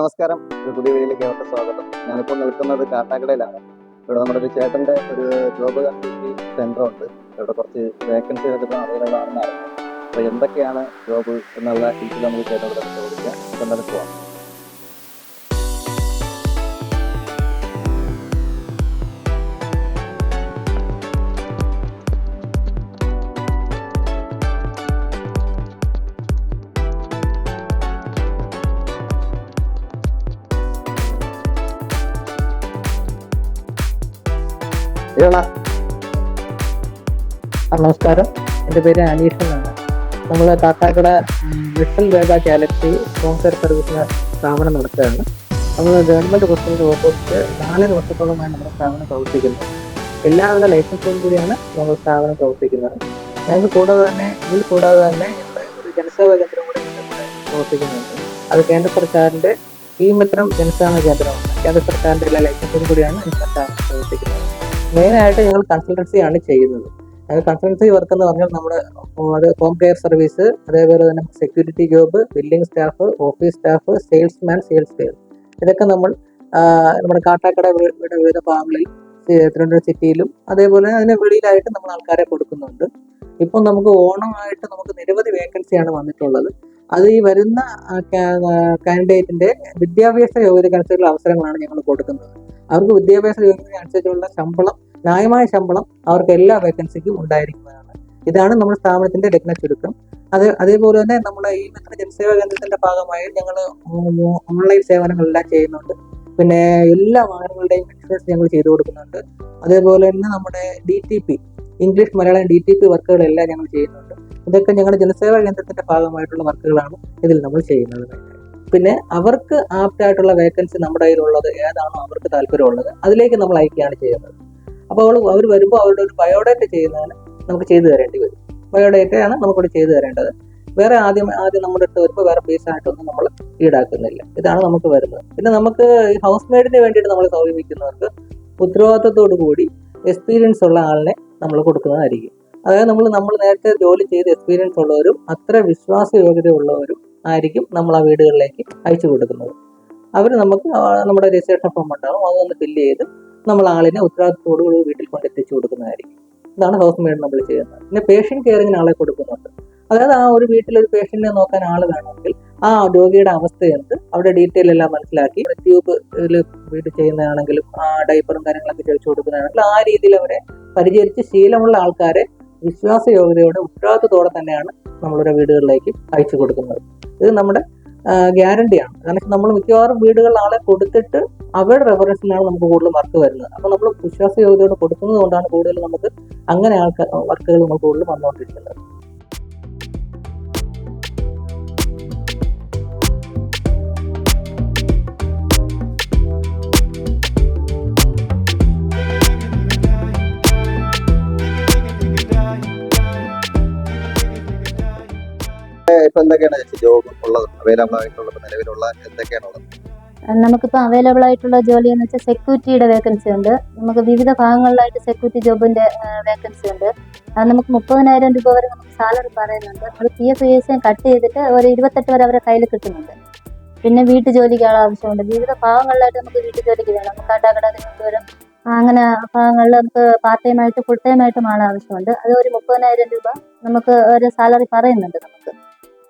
നമസ്കാരം. ഒരു പുതിയ വീഡിയോയിലേക്ക് അവർക്ക് സ്വാഗതം. ഞാനിപ്പോൾ നിൽക്കുന്നത് കാട്ടാക്കടയിലാണ്. ഇവിടെ നമ്മുടെ ഒരു ചേട്ടന്റെ ഒരു ജോബ് സെന്റർ ഉണ്ട്. ഇവിടെ കുറച്ച് വേക്കൻസി എടുക്കുന്ന അറിയാം അപ്പോൾ എന്തൊക്കെയാണ് ജോബ് എന്നുള്ള ഡീറ്റെയിൽ നമുക്ക് ചേട്ടനോട് ചോദിക്കാം. എന്തായാലും പോവാം. ആ, നമസ്കാരം. എന്റെ പേര് അനീഷ് എന്നാണ്. നമ്മൾ കാക്കാക്കട വിഷൽ വേദ ഗാലക്സി ഹോം സർവീസിന് സ്ഥാപനം നടത്തുകയാണ്. നമ്മൾ ഗവൺമെന്റ് ഹോസ്പിറ്റലിൽ ഓപ്പോസിറ്റ് നാല് വർഷത്തോളമായി നമ്മുടെ സ്ഥാപനം പ്രവർത്തിക്കുന്നത് എല്ലാവിധ ലൈസൻസോടും കൂടിയാണ് നമ്മൾ സ്ഥാപനം പ്രവർത്തിക്കുന്നത്. ഞങ്ങൾക്ക് കൂടാതെ തന്നെ ഇതിൽ കൂടാതെ തന്നെ ഒരു ജനസേവാ കേന്ദ്രം കൂടി പ്രവർത്തിക്കുന്നുണ്ട്. അത് കേന്ദ്ര സർക്കാരിന്റെ ഈ മിത്രം ജനസേവന കേന്ദ്രമാണ്. കേന്ദ്ര സർക്കാരിന്റെ എല്ലാ ലൈസൻസോടും കൂടിയാണ് നമ്മുടെ സ്ഥാപനം പ്രവർത്തിക്കുന്നത്. മെയിനായിട്ട് ഞങ്ങൾ കൺസൾട്ടൻസി ആണ് ചെയ്യുന്നത്. കൺസൾട്ടൻസി വർക്ക് എന്ന് പറഞ്ഞാൽ നമ്മുടെ അത് ഹോം കെയർ സർവീസ് അതേപോലെ തന്നെ security job billing staff office staff salesman sales girl ഇതൊക്കെ നമ്മൾ നമ്മുടെ കാട്ടാക്കട വീട് വിവിധ ഭാഗങ്ങളിൽ തിരുവനന്തപുരം സിറ്റിയിലും അതേപോലെ അതിന് വെളിയിലായിട്ട് നമ്മൾ ആൾക്കാരെ കൊടുക്കുന്നുണ്ട്. ഇപ്പം നമുക്ക് ഓണമായിട്ട് നമുക്ക് നിരവധി വേക്കൻസിയാണ് വന്നിട്ടുള്ളത്. അത് ഈ വരുന്ന കാൻഡിഡേറ്റിന്റെ വിദ്യാഭ്യാസ യോഗ്യതക്കനുസരിച്ചുള്ള അവസരങ്ങളാണ് ഞങ്ങൾ കൊടുക്കുന്നത്. അവർക്ക് വിദ്യാഭ്യാസ അനുസരിച്ചുള്ള ശമ്പളം ന്യായമായ ശമ്പളം അവർക്ക് എല്ലാ വേക്കൻസിക്കും ഉണ്ടായിരിക്കുന്നതാണ്. ഇതാണ് നമ്മുടെ സ്ഥാപനത്തിന്റെ രത്ന ചുരുക്കം. അത് അതേപോലെ തന്നെ നമ്മുടെ ഈ മിത്ര ജനസേവാ കേന്ദ്രത്തിന്റെ ഭാഗമായി ഞങ്ങൾ ഓൺലൈൻ സേവനങ്ങളെല്ലാം ചെയ്യുന്നുണ്ട്. പിന്നെ എല്ലാ വാഹനങ്ങളുടെയും ഇൻഷുറൻസ് ഞങ്ങൾ ചെയ്തു കൊടുക്കുന്നുണ്ട്. അതേപോലെ തന്നെ നമ്മുടെ D T P English Malayalam D T P വർക്കുകളെല്ലാം ഞങ്ങൾ ചെയ്യുന്നുണ്ട്. ഇതൊക്കെ ഞങ്ങളുടെ ജനസേവാ കേന്ദ്രത്തിന്റെ ഭാഗമായിട്ടുള്ള വർക്കുകളാണ് ഇതിൽ നമ്മൾ ചെയ്യുന്നത്. പിന്നെ അവർക്ക് ആപ്റ്റായിട്ടുള്ള വേക്കൻസി നമ്മുടെ കയ്യിലുള്ളത് ഏതാണോ അവർക്ക് താല്പര്യമുള്ളത് അതിലേക്ക് നമ്മൾ അയക്കുകയാണ് ചെയ്യുന്നത്. അപ്പോൾ അവൾ അവർ വരുമ്പോൾ അവരുടെ ഒരു ബയോഡേറ്റ ചെയ്യുന്നതിന് നമുക്ക് ചെയ്തു തരേണ്ടി വരും. ബയോഡേറ്റയാണ് നമുക്കിവിടെ ചെയ്തു തരേണ്ടത്. വേറെ ആദ്യം ആദ്യം നമ്മുടെ അടുത്ത് വരുമ്പോൾ വേറെ ഫീസ് ആയിട്ടൊന്നും നമ്മൾ ഈടാക്കുന്നില്ല. ഇതാണ് നമുക്ക് വരുന്നത്. പിന്നെ നമുക്ക് ഈ ഹൗസ് മെയ്ഡിന് വേണ്ടിയിട്ട് നമ്മൾ സമീപിക്കുന്നവർക്ക് ഉത്തരവാദിത്തത്തോടു കൂടി എക്സ്പീരിയൻസ് ഉള്ള ആളിനെ നമ്മൾ കൊടുക്കുന്നതായിരിക്കും. അതായത് നമ്മൾ നമ്മൾ നേരത്തെ ജോലി ചെയ്ത് എക്സ്പീരിയൻസ് ഉള്ളവരും അത്ര വിശ്വാസയോഗ്യത ഉള്ളവരും ആയിരിക്കും നമ്മൾ ആ വീടുകളിലേക്ക് അയച്ചു കൊടുക്കുന്നത്. അവർ നമുക്ക് നമ്മുടെ രജിസ്ട്രേഷൻ ഫോം ഉണ്ടാവും. അതൊന്ന് ഫില്ല് ചെയ്ത് നമ്മൾ ആളിനെ ഉത്തരവാദിത്തോടുകൂടി വീട്ടിൽ കൊണ്ട് എത്തിച്ചു കൊടുക്കുന്നതായിരിക്കും. ഇതാണ് ഹൗസ് മെയ്ഡ് നമ്മൾ ചെയ്യുന്നത്. പിന്നെ പേഷ്യൻ കെയറിങ്ങിന് ആളെ കൊടുക്കുന്നുണ്ട്. അതായത് ആ ഒരു വീട്ടിൽ ഒരു പേഷ്യന്റിനെ നോക്കാൻ ആൾ വേണമെങ്കിൽ ആ രോഗിയുടെ അവസ്ഥ എന്ത്? അവിടെ ഡീറ്റെയിൽ എല്ലാം മനസ്സിലാക്കി ട്യൂബ് വീട് ചെയ്യുന്നതാണെങ്കിലും ആ ഡൈപ്പറും കാര്യങ്ങളൊക്കെ ചോദിച്ചു കൊടുക്കുന്നതാണെങ്കിലും ആ രീതിയിൽ അവരെ പരിചരിച്ച് ശീലമുള്ള ആൾക്കാരെ വിശ്വാസയോഗ്യതയോടെ ഉത്തരവാദിത്തത്തോടെ തന്നെയാണ് നമ്മളുടെ വീടുകളിലേക്ക് അയച്ചു കൊടുക്കുന്നത്. ഇത് നമ്മുടെ ഗ്യാരണ്ടിയാണ് കാരണം നമ്മൾ മിക്കവാറും വീടുകളിൽ ആളെ കൊടുത്തിട്ട് അവരുടെ റെഫറൻസിലാണ് നമുക്ക് കൂടുതൽ വർക്ക് വരുന്നത്. അപ്പോൾ നമ്മൾ വിശ്വാസയോഗ്യതയോടെ കൊടുക്കുന്നത് കൊണ്ടാണ് കൂടുതൽ നമുക്ക് അങ്ങനെ ആൾക്കാർ വർക്കുകൾ നമ്മൾ കൂടുതൽ വന്നുകൊണ്ടിരിക്കുന്നത്. ഇപ്പൊ എന്തൊക്കെയാണ് ജോബ് ഉള്ളത്? അവൈലബിൾ ആയിട്ടുള്ളത് നിലവിലുള്ള എന്തൊക്കെയാണ് ഉള്ളത്? നമുക്കിപ്പോൾ അവൈലബിൾ ആയിട്ടുള്ള ജോലി എന്ന് വെച്ചാൽ സെക്യൂരിറ്റിയുടെ വേക്കൻസി ഉണ്ട്. നമുക്ക് വിവിധ ഭാഗങ്ങളിലായിട്ട് സെക്യൂരിറ്റി ജോബിന്റെ വേക്കൻസി ഉണ്ട്. അത് നമുക്ക് മുപ്പതിനായിരം രൂപ വരെ നമുക്ക് സാലറി പറയുന്നുണ്ട്. അത് P F E S cut ചെയ്തിട്ട് ഒരു ഇരുപത്തെട്ട് വരെ അവരെ കയ്യിൽ കിട്ടുന്നുണ്ട്. പിന്നെ വീട്ടു ജോലിക്ക് ആൾ ആവശ്യമുണ്ട്. വിവിധ ഭാഗങ്ങളിലായിട്ട് നമുക്ക് വീട്ടു ജോലിക്ക് വേണം. നമുക്ക് കാട്ടാക്കട തിരുവനന്തപുരം അങ്ങനെ ഭാഗങ്ങളിൽ നമുക്ക് പാർട്ട് ടൈം ആയിട്ട് ഫുൾ ടൈം ആയിട്ടും ആൾ ആവശ്യമുണ്ട്. അത് ഒരു മുപ്പതിനായിരം രൂപ നമുക്ക് ഒരു സാലറി പറയുന്നുണ്ട്. നമുക്ക്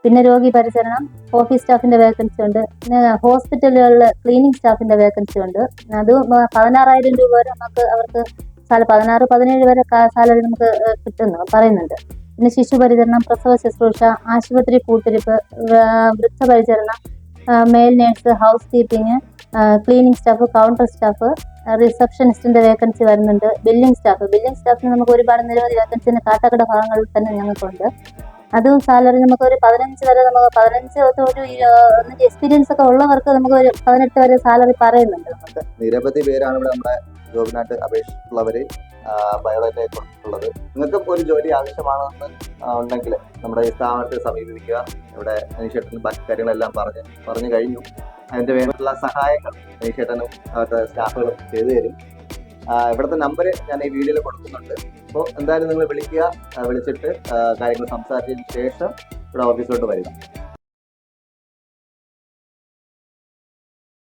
പിന്നെ രോഗി പരിചരണം ഓഫീസ് സ്റ്റാഫിന്റെ വേക്കൻസി ഉണ്ട് പിന്നെ ഹോസ്പിറ്റലുകളിൽ ക്ലീനിങ് സ്റ്റാഫിന്റെ വേക്കൻസി ഉണ്ട്. അത് പതിനാറായിരം രൂപ വരെ നമുക്ക് അവർക്ക് പതിനാറ് പതിനേഴ് വരെ സാലറി നമുക്ക് കിട്ടുന്നു പറയുന്നുണ്ട്. പിന്നെ ശിശു പരിചരണം പ്രസവ ശുശ്രൂഷ ആശുപത്രി കൂട്ടിരിപ്പ് വൃദ്ധ പരിചരണം male nurse house keeping cleaning staff counter staff റിസപ്ഷനിസ്റ്റിന്റെ vacancy വരുന്നുണ്ട് ബില്ലിംഗ് സ്റ്റാഫ് ബില്ലിംഗ് സ്റ്റാഫിന് നമുക്ക് ഒരുപാട് നിരവധി വേക്കൻസി കാട്ടക്കട ഭാഗങ്ങളിൽ തന്നെ ഞങ്ങൾക്കുണ്ട്. അതും സാലറി നമുക്ക് ഒരു പതിനഞ്ച് വരെ നമുക്ക് പതിനഞ്ച് ഒരു എക്സ്പീരിയൻസ് ഒക്കെ ഉള്ളവർക്ക് നമുക്ക് ഒരു പതിനെട്ട് വരെ സാലറി പറയുന്നുണ്ട് നമുക്ക്. നിരവധി പേരാണ് ഇവിടെ നമ്മുടെ ജോബിനായിട്ട് അപേക്ഷിച്ചിട്ടുള്ളവര് ബയോഡേറ്റ കൊടുത്തിട്ടുള്ളത് നിങ്ങൾക്ക് ഒരു ജോലി ആവശ്യമാണെന്ന് ഉണ്ടെങ്കിൽ നമ്മുടെ ഈ സ്ഥാപനത്തെ സമീപിക്കുക. ഇവിടെ അനീഷേട്ടൻ ബാക്കി കാര്യങ്ങളെല്ലാം പറഞ്ഞ് പറഞ്ഞു കഴിഞ്ഞു. അതിന്റെ വേണ്ടിയുള്ള സഹായങ്ങൾ അനീഷേട്ടനും അവരുടെ സ്റ്റാഫുകളും ചെയ്തു തരും. ഇവിടുത്തെ നമ്പർ ഞാൻ ഈ വീഡിയോയിൽ കൊടുക്കുന്നുണ്ട്. അപ്പോൾ എന്തായാലും നിങ്ങൾ വിളിക്കുക വിളിച്ചിട്ട് കാര്യങ്ങൾ സംസാരിച്ചതിന് ശേഷം ഇവിടെ ഓഫീസിലോട്ട് വരിക.